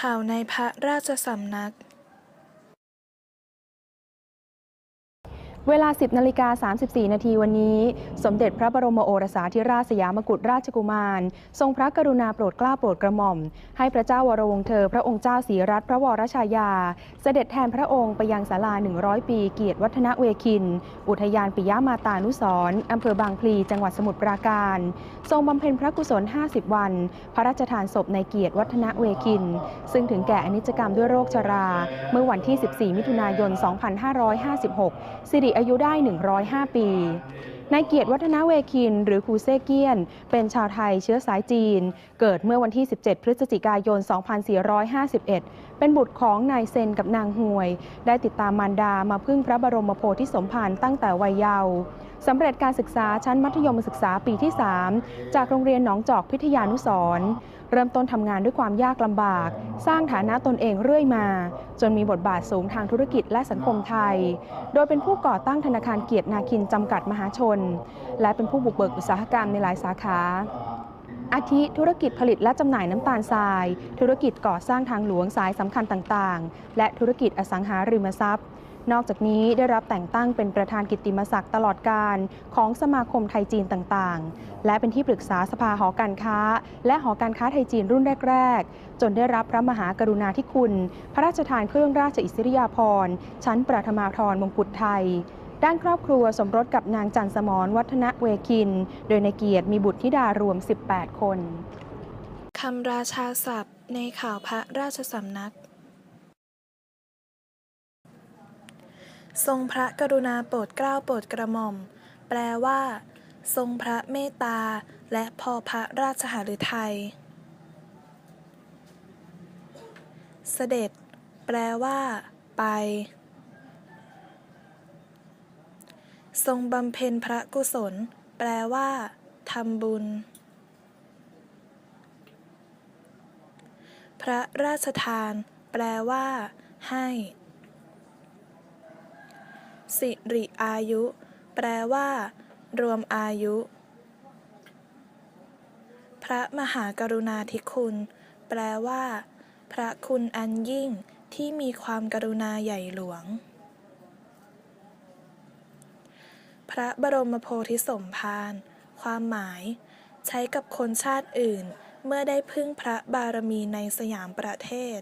ข่าวในพระราชสำนัก เวลา 10นาฬิกา34 นาทีวันนี้ สมเด็จพระบรมโอรสาธิราชสยามกุฎราชกุมาร ทรงพระกรุณาโปรดเกล้าโปรดกระหม่อม ให้พระเจ้าวรวงเธอ พระองค์เจ้าศรีรัตนพระวรชายา เสด็จแทนพระองค์ไปยังศาลา 100 ปี เกียรติวัฒนเวคิน อุทยานปิยมาตานุสร์อำเภอบางพลี จังหวัดสมุทรปราการ ทรงบำเพ็ญพระกุศล 50 วัน พระราชทานศพในเกียรติวัฒนเวคิน ซึ่งถึงแก่อนิจกรรมด้วยโรคชรา เมื่อวันที่ 14 มิถุนายน 2556 สิริอายุได้ 105 ปีนายเกียรติวัฒนาเวคิน หรือครูเซเกียน เป็นชาวไทยเชื้อสายจีน เกิดเมื่อวันที่ 17 พฤศจิกายน 2451 เป็นบุตรของนายเซนกับนางหวย ได้ติดตามมารดามาพึ่งพระบรมโพธิสมภารตั้งแต่วัยเยาว์ สำเร็จการศึกษาชั้นมัธยมศึกษาปีที่ 3 จากโรงเรียนหนองจอกพิทยานุสรเริ่มต้นทำงานด้วยความยากลำบาก สร้างฐานะตนเองเรื่อยมา จนมีบทบาทสูงทางธุรกิจและสังคมไทย โดยเป็นผู้ก่อตั้งธนาคารเกียรตินาคินจำกัดมหาชน และเป็นผู้บุกเบิกอุตสาหกรรมในหลายสาขาอาทิธุรกิจผลิตและจำหน่ายน้ำตาลทราย ธุรกิจก่อสร้างทางหลวงสายสำคัญต่างๆ และธุรกิจอสังหาริมทรัพย์ นอกจากนี้ได้รับแต่งตั้งเป็นประธานกิตติมศักดิ์ตลอดการของสมาคมไทยจีนต่างๆ และเป็นที่ปรึกษาสภาหอการค้า และหอการค้าไทยจีนรุ่นแรก ๆ จนได้รับพระมหากรุณาธิคุณ พระราชทานเครื่องราชอิสริยาภรณ์ชั้นประธมาธรมงกุฎไทยด้านครอบครัวสมรสกับนางจันสมรวัฒนเวคิน โดยในเกียรติมีบุตรธิดารวม 18 คน คำราชาศัพท์ในข่าวพระราชสำนัก ทรงพระกรุณาโปรดเกล้าโปรดกระหม่อม แปลว่า ทรงพระเมตตา และพอพระราชหฤทัย เสด็จ แปลว่า ไป ทรงบำเพ็ญพระกุศล แปลว่าทำบุญ พระราชทาน แปลว่า ให้ สิริอายุ แปลว่า รวมอายุ พระมหากรุณาธิคุณ แปลว่า พระคุณอันยิ่งที่มีความกรุณาใหญ่หลวง พระบรมโพธิสมภาร ความหมาย ใช้กับคนชาติอื่น เมื่อได้พึ่งพระบารมีในสยามประเทศ